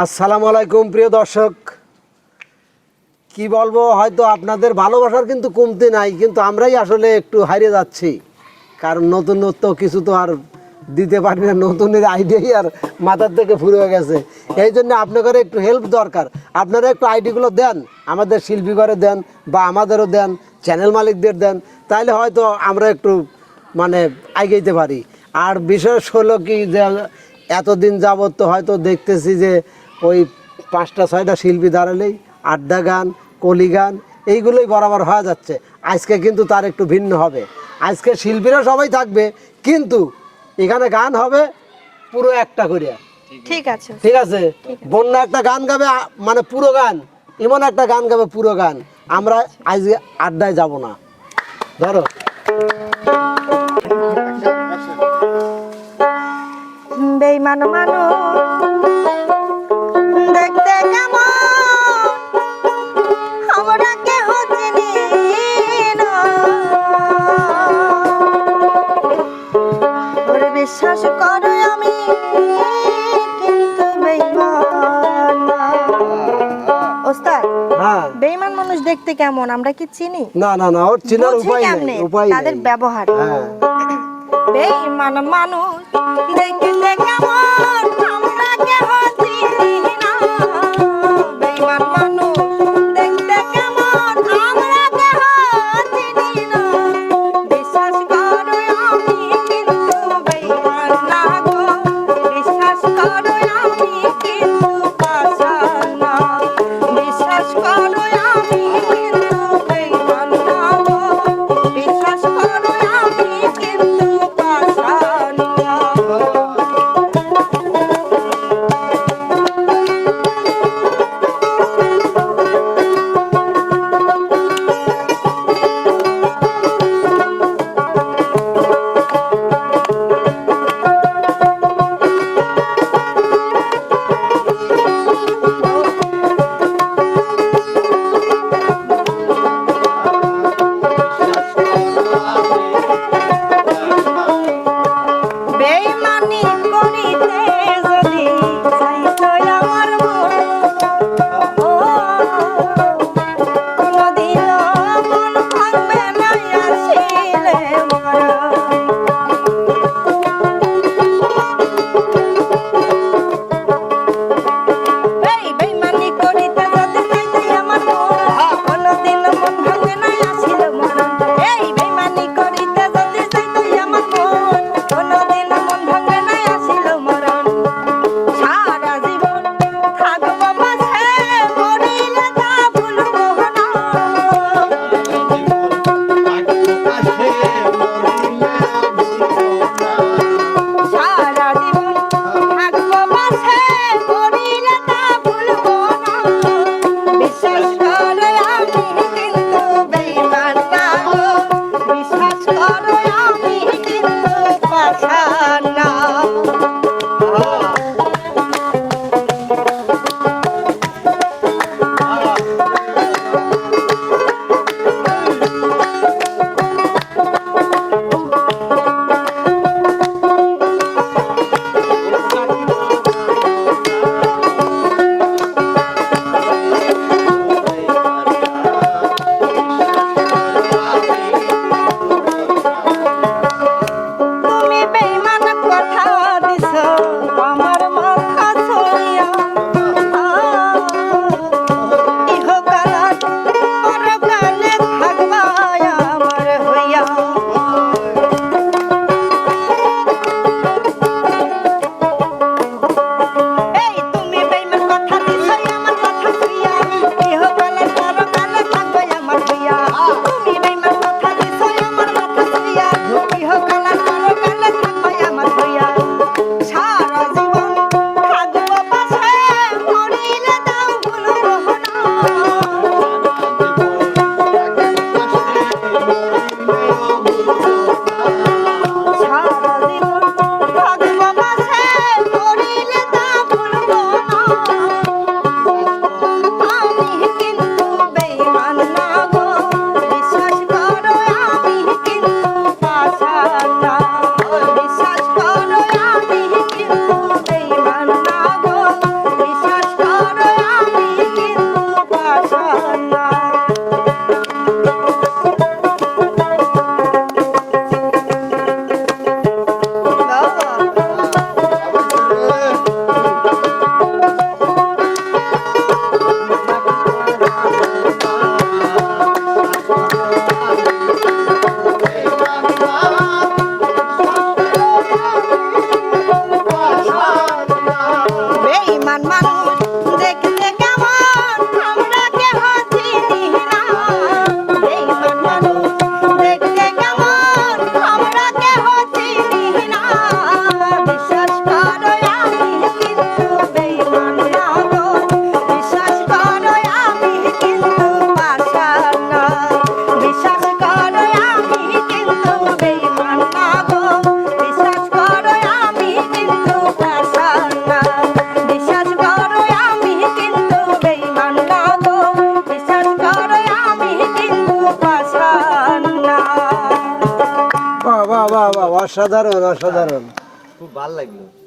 আসসালামু আলাইকুম, প্রিয় দর্শক। কি বলব, হয়তো আপনাদের ভালোবাসার কিন্তু কমতি নাই, কিন্তু আমরাই আসলে একটু হারিয়ে যাচ্ছি। কারণ নতুনত্ব কিছু তো আর দিতে পারি না, নতুনের আইডিয়াই আর মাথার থেকে ফুরে গেছে। এই জন্য আপনাদের একটু হেল্প দরকার। আপনারা একটু আইডিগুলো দেন, আমাদের শিল্পী করে দেন বা আমাদেরও দেন চ্যানেল মালিকদের দেন তাহলে হয়তো আমরা একটু মানে এগিয়ে পারি। আর বিশেষ হলো কি যে, এতদিন যাবত তো হয়তো দেখতেছি যে ওই পাঁচটা ছয়টা শিল্পী দাঁড়ালেই আড্ডা গান কলি গান এইগুলোই বরাবর হওয়া যাচ্ছে। আজকে কিন্তু তার একটু ভিন্ন হবে। আজকে শিল্পীরা সবাই থাকবে কিন্তু এখানে গান হবে পুরো একটা করিয়া ঠিক আছে। ঠিক আছে? বন্যা একটা গান গাবে মানে পুরো গান। এমন একটা গান গাবে পুরো গান। আমরা আজকে আড্ডায় যাব না। ধরো। বেইমান মানু বিশ্বাস করো আমি কিন্তু বেইমান ওস্তাদ হ্যাঁ। বেইমান মানুষ দেখতে কেমন? আমরা কি চিনি? না না না ওর চিনার উপায় নেই উপায় তাদের ব্যবহার। বেইমান বেঈমান মানুষ দেখতে কেমন? অসাধারণ অসাধারণ। খুব ভালো লাগল।